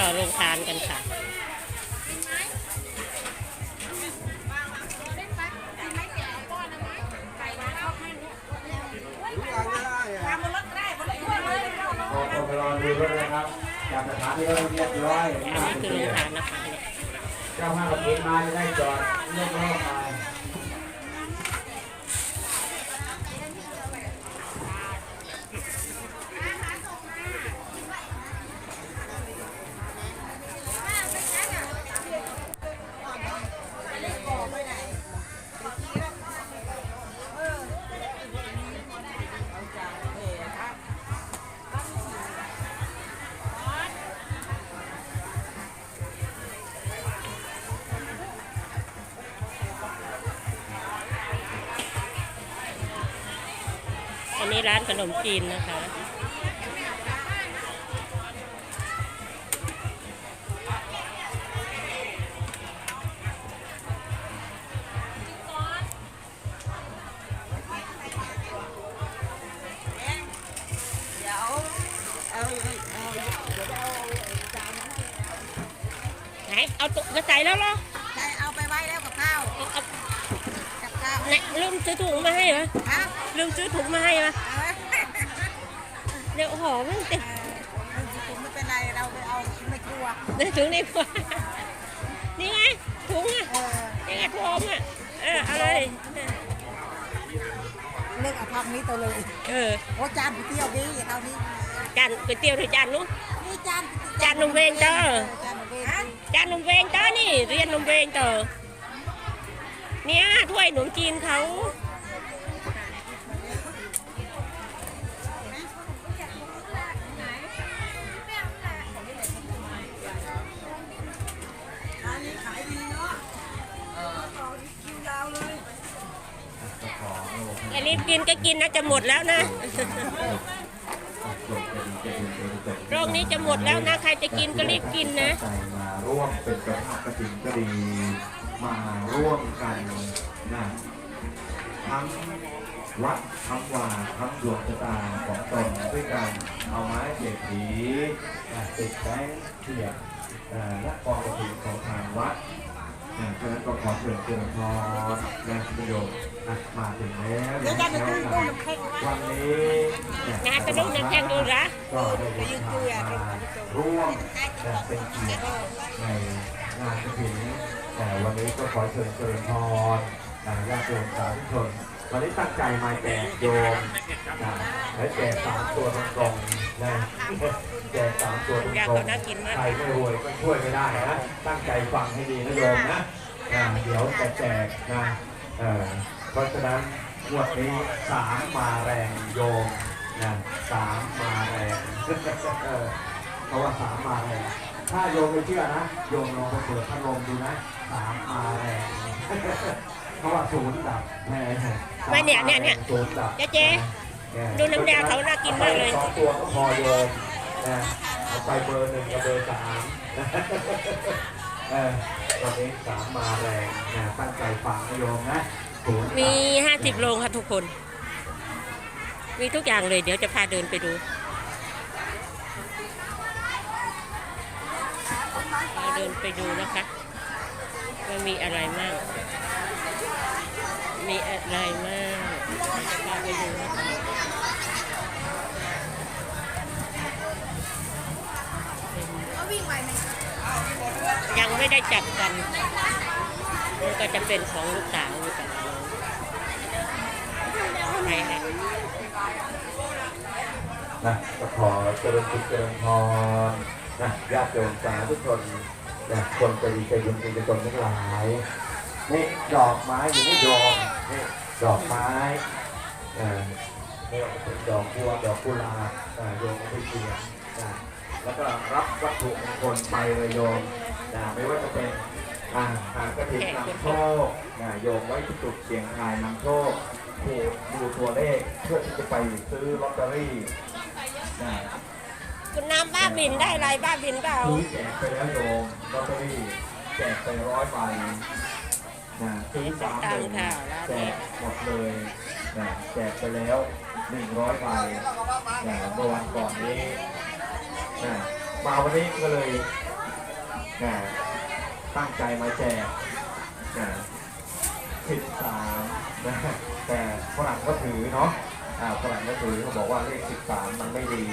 ต่อโรงทานกันค่ะ ขอไปรอดูด้วยนะครับจากสถานที่เราเรียบร้อยอันนี้คือโรงทานนะคะเนี่ย เจ้าภาพเก็บมาจะได้จอดเรียบร้อยไป นี้ร้านขนมจีนนะคะ ไหน เอาตุ๊กมาใส่แล้วเหรอ กับข้าวไหนลืมซื้อถุงมาให้ปะฮะลืมซื้อถุงมาให้ปะเออเดี๋ยวหอมมันเต็มผมไม่เป็นไรเราไปเอาไม่กลัวเดี๋ยวถุงในครัวนี่ไงถุงอะเออนี่ไงถุงอะเออเอาเลยเลือกเอาทำนี้ตัวเลยเออโอ้จานก๋วยเตี๋ยวดีเท่านี้จานก๋วยเตี๋ยวหรือจานนู้นนี่จานจานนมเวงเด้อจานนมเวงจานนมเวงเด้อนี่เรียนนมเวงเด้อ เนี่ยถ้วยขนมจีนเขาอย่ารีบกินก็กินนะจะหมดแล้วนะโรคนี้จะหมดแล้วนะ ใครจะกินก็รีบกินนะ มาร่วมเป็นกระทากระถิ่นก็ดี มาร่วมกันนะทั้งวัดทั้งวาทั้งดวงชะตาของตนด้วยกันเอาไม้เศรษฐีติดแบงเสียบเอ่อและกองกระถิ่นของทางวัดนะเพราะฉะนั้นก็ขอเชิญเชิญพรนะคุณโยมนะมาถึงแล้วเดี๋ยวันนี้นี่ยนะกระดูน้ำแข็งดูละก็ได้เดินทางมาร่วมและเป็นเกียรติในงานกระถิ่นแต่วันนี้ก็ขอเชิญเชิญพรนะญาติโยมสาธุชนวันนี้ตั้งใจมาแจกโยมนะและแจกสามตัวตรงๆนะแจกสามตัวตรงอยากเอาน่ากินมากๆใครไม่รวยก็ช่วยไม่ได้นะ ตั้งใจฟังให้ดีนะโยมนะเดี๋ยวจะแจกนะเออเพราะฉะนั้นงวดนี้สามมาแรงโยมนะสามมาแรงเออเพราะว่าสามมาแรง ถ้าโยมไม่เชื่อนะโยมลองไปเปิดพัดลมดูนะสามมาแรงเพราะว่าศูนย์ดับแม่ไม่เนี่ยเนี่ยเนี่ยศูนย์ดับเจ๊เจ๊เนี่ยดูน้ำยาเขาน่ากินมากเลยสองตัวก็พอโยมนะเอาไปเบอร์หนึ่งกับเบอร์สามเออวันนี้สามมาแรงนะตั้งใจฟังนะโยมนะศูนย์ดับมีห้าสิบโรงค่ะทุกคน มีทุกอย่างเลยเดี๋ยวจะพาเดินไปดู พาเดินไปดูนะคะว่ามีอะไรมาก มีอะไรมากจะพาไปดูนะคะยังไม่ได้จับกันนี่ก็จะเป็นของลูกสาวนี่กับน้องใช่ค่ะนะก็ขอเจริญสุขเจริญพร นะญาติโยมสาธุชนนะคนใจดีใจบุญใจกุศลทั้งหลายนี่ดอกไม้อยู่นี่โยมนี่ดอกไม้อ่อไม่ว่าจะเป็นดอกบัวดอกกุหลาบอ่าโยมาไปเสียบนะแล้วก็รับวัตถุมงคลไปเลยโยมนะไม่ว่าจะเป็นอ่าหางกระถิ่นนำโชคนะโยมไว้ที่จุดเสียงทายนำโชคผูกดูตัวเลขเพื่อที่จะไปซื้อลอตเตอรี่นะ คุณน้ำบ้าบินได้อะไรบ้าบินเปล่าแจกไปแล้วโยมลอตเตอรี่แจกไปร้อยใบนะซื้อสามหนึ่งแจกหมดเลยนะแจกไปแล้วหนึ่งร้อยใบนะเมื่อวันก่อนนี้นะมาวันนี้ก็เลยนะตั้งใจมาแจกนะสิบสามนะแต่ฝรั่งก็ถือเนาะ อ่าฝรั่งก็คือเขาบอกว่าเลขสิบสามมันไม่ดี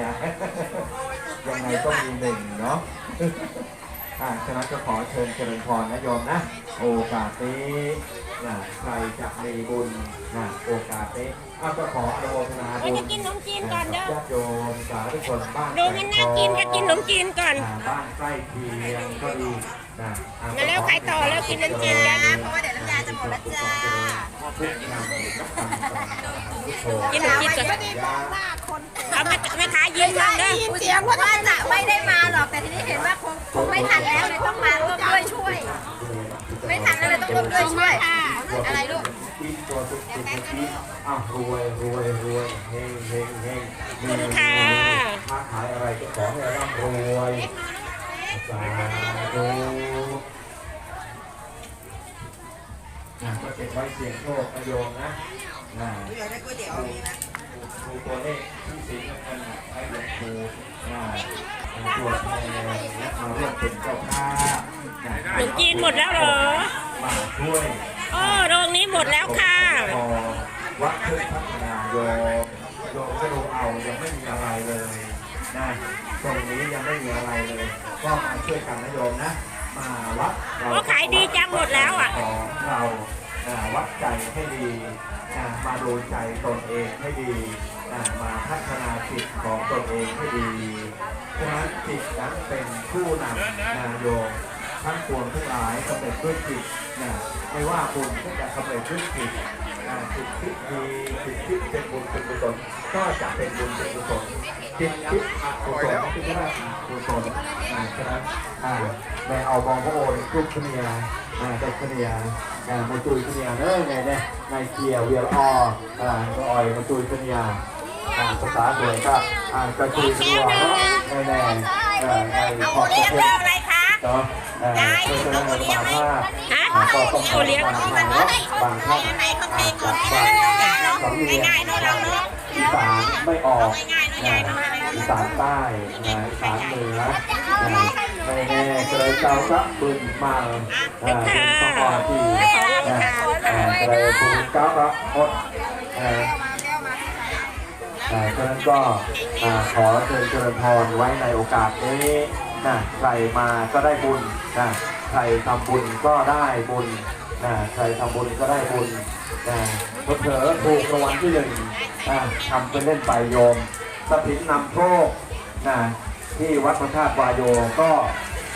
นะยังไงต้องมีหนึ่งเนาะอ่าฉะนั้นก็ขอเชิญเจริญพรนะโยมนะ โอกาสนี้ นะใครจะมีบุญนะโอกาสนี้ข้าก็ขออนุโมทนาเอ้บุยญจะกินขนมจีนก่อนเด้อ ญาติโยมสาธุชนบ้านดูมันน่ากินก็กินขนมจีนก่อน อ่าบ้านใกล้เคียงก็ดีนะอ่างั้นแล้วใครต่อแล้วกินขนมจีนกัน เพราะว่าเดี๋ยวน้ำยาจะหมดแล้วจ้าทุกงานทุกคำสั่งทุกโชว์กินขนมจีนก่อนไม่ได้มองหน้าคนแก่เอาแม่แม่ค้ายิ้มบ้างเด้อยินเสียงว่าจะไม่ได้มาหรอกแต่ทีนี้เห็นว่าคงคงไม่ทันแล้วเลยต้องมาร่วมด้วยช่วย ไม่ทันแล้วเลยต้องร่วมด้วยช่วย อะไรลูกกินตัวทุกทุกทีอ้าวรวยรวยรวยเฮงเฮงเฮงมีขอบคุณค่ะค้าขายอะไรก็ขอให้ร่ำรวยสาธุนะก็เก็บไว้เสี่ยงโชคประโยชน์นะนะอยากได้ก๋วยเตี๋ยวนี้นะดูตัวเลขที่สีน้ำเงินให้หลวงปู่นะตรวจแทนและมาร่วมเป็นเจ้าภาพนะขนมจีนหมดแล้วเหรอมาช่วย โอ้โรงนี้หมดแล้วค่ะพอวัดเพื่อพัฒนาโยมโยมก็ดูเอายังไม่มีอะไรเลยนะตรงนี้ยังไม่มีอะไรเลย ก็มาช่วยกันนะโยมนะ มาวัดเราโอ้ขายดีจังหมดแล้วอะ ของเราอ่าวัดใจให้ดีอ่ามาดูใจตนเองให้ดีอ่ามาพัฒนาจิตของตนเองให้ดีฉะนั้นจิตนั้นเป็นผู้นำนาโยม ทั้งปวงทั้งหลายสำเร็จด้วยจิตนะไม่ว่าบุญก็จะสำเร็จด้วยจิตอ่าจิตคิดดีจิตคิดเป็นบุญเป็นกุศลก็จะเป็นบุญเป็นกุศลจิตคิดอกุศลก็คือว่าอกุศลอ่าฉะนั้นอ่าแม่เอาบองพระโอษฐ์รูปเนียอ่าแต่เนียอ่ามาจุยเนียเนอะไงเนี่ยนเกียวเวียลออ่าก็อ่อยมาจุยเนียอ่าภาษาสวยก็อ่ากระจุยเนียเนาะแน่แน่ๆเอ่อในขอบประเทศอะไรคะ เนาะเอ่อเพื่อจะได้บางท่าฮะอ่าก็ต้องเอาเลี้ยงบางท่าเนาะบางท่าอ่าจากบางสำเนียงอีสานไม่ออกอีสานใต้อีสานเหนือนะไม่แน่เจอเจ้าพระบึงมาอ่าเป็นสกอที่นะอ่าเจอคุณเจ้าพระพดอ่าอ่าฉะนั้นก็ขอเชิญเจริญพรไว้ในโอกาสนี้ นะใครมาก็ได้บุญนะใครทำบุญก็ได้บุญนะใครทำบุญก็ได้บุญนะเผลอๆถูกรางวัลที่หนึ่งนะทำเป็นเล่นไปโยมสถินนำโชคนะที่วัดพระธาตุวายโยก็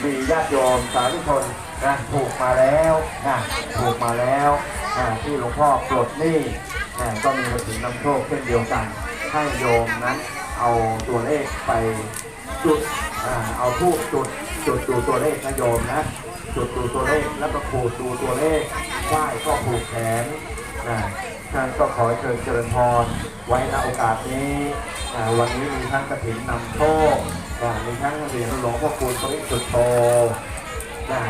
มีญาติโยมสาธุชนนะถูกมาแล้วนะถูกมาแล้วนะที่หลวงพ่อปลดหนี้นะก็มีสถินนำโชคเช่นเดียวกัน ให้โยมนั้นเอาตัวเลขไปจุด เอาทูบจุดจุดดูตัวเลขนะโยมนะจุดดูตัวเลขแล้วก็ขูดดูตัวเลขไหว้ก็ผูกแขนนะท่านก็ขอเชิญเจริญพรไว้ในโอกาสนี้อ่าวันนี้มีทั้งกระถินนำโชคอ่ามีทั้งเหรียญหลวงพ่อคูณปริสุทธโตนะ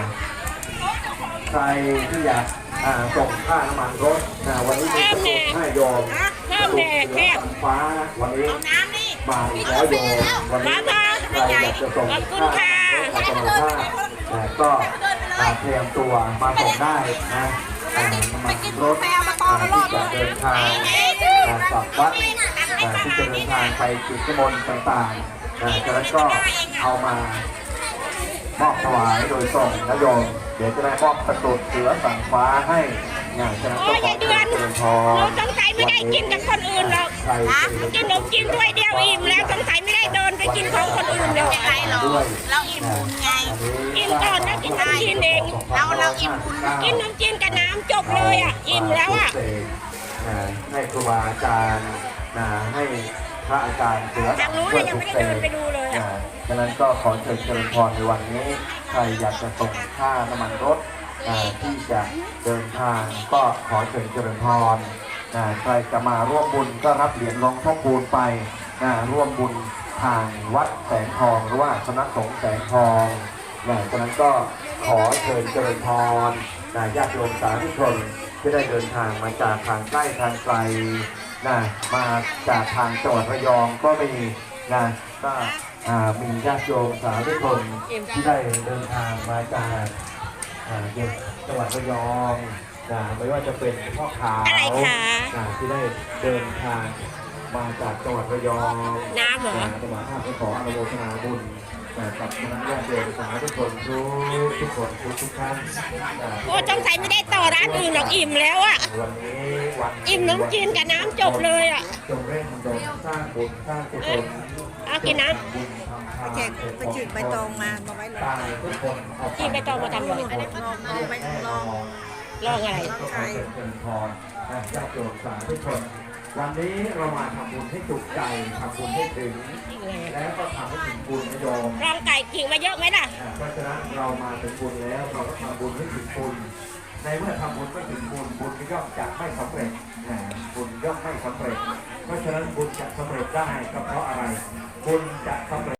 ใครที่อยากอ่าส่งค่าน้ำมันรถนะวันนี้มีกระสุนให้โยมเพิ่มแดดเสืแค่อสันฟ้าวันนี้มาอีกแล้วโยมวันนี้มา ใครอยากจะส่งขอบคุณค่าค่ะกำลังค่าแต่ก็อ่าเตรียมตัวมาส่งได้นะอ่าน้ำมันรถอ่าที่จะเดินทางอ่ากลับวัดอ่าที่จะเดินทางไปจุดขมนต่างๆนะจากนั้นก็เอามามอบถวายโดยส่งนะโยมเดี๋ยวจะได้มอบกระตุดเสือสันฟ้าให้งานฉะนั้นโอ้ก็ยขอยายเดืเชิอนญเจริญพหนูรสงสัย ไม่ได้กินกับคนอื่นหรอกใครกินขนมจีนถ้วยเดียวอิ่มแล้วสงสัยไม่ได้เดินไปกินของคนอื่นเดี๋ยวไรหรอเราอิ่มบุญไง อิ่มก่อนนะกินขนมจีนเองเราเราอิ่มบุญกินขนมจีนกับน้ำจบเลยอะอิ่มแล้วอะให้ครูบาอาจารย์นะให้พระอาจารย์เสือทางนู้นน่ะยังไม่ได้เดินไปดูเลยอะดังนั้นก็ขอเชิญเจริญพรในวันนี้ใครอยากจะส่งค่าน้ำมันรถอ่าที่จะเดินทางก็ขอเชิญเจริญพร นะใครจะมาร่วมบุญก็รับเหรียญหลวงพ่อคูณไปนะร่วมบุญทางวัดแสงทองหรือว่าสำนักสงฆ์แสงทองนะฉะนั้นก็ขอเชิญเจริญพรนะญาติโยมสาธุชนที่ได้เดินทางมาจากทางใกล้ทางไกลนะมาจากทางจังหวัดระยองก็มีนะก็มีญาติโยมสาธุชนที่ได้เดินทางมาจากจังหวัดระยอง นะไม่ว่าจะเป็นพ่อขาวอะไรคะอ่าที่ได้เดินทางมาจากจังหวัดระยองน้ำเหรอ จังหวัดท่าขออนุโมทนาบุญอ่ากับคณะญาติโยมสาธุชนทุกทุกคนทุกทุกท่านอ่าโอ้จงใส่ไม่ได้ต่อร้านอื่นหรอกอิ่มแล้วอะวันนี้วันอิ่มน้ำจีนกับน้ำจบเลยอะจงเร่งดลสร้างบุญสร้างกุศลเอากินน้บุญทำทานแจกไปฉีกใบตองมามาไว้เลยตายทุกคนเอาำกินไปต่อมาทำอะไร ลองเอาไปลอง ลองอะไรก็ขอเป็นเงินพรนะญาติโยมสาธุชนวันนี้เรามาทำบุญให้จุใจทำบุญให้ถึง แล้วก็ทำให้ถึงบุญนะโยมลองไก่กิ่งมาเยอะไหมล่ะอ่าเพราะฉะนั้นเรามาถึงบุญแล้วเราก็ทำบุญให้ถึงบุญในเมื่อทำบุญไม่ถึงบุญบุญก็ย่อมจะไม่สำเร็จนะบุญย่อมไม่สำเร็จ เพราะฉะนั้นบุญจะสำเร็จได้ก็เพราะอะไรบุญจะสำเร็จ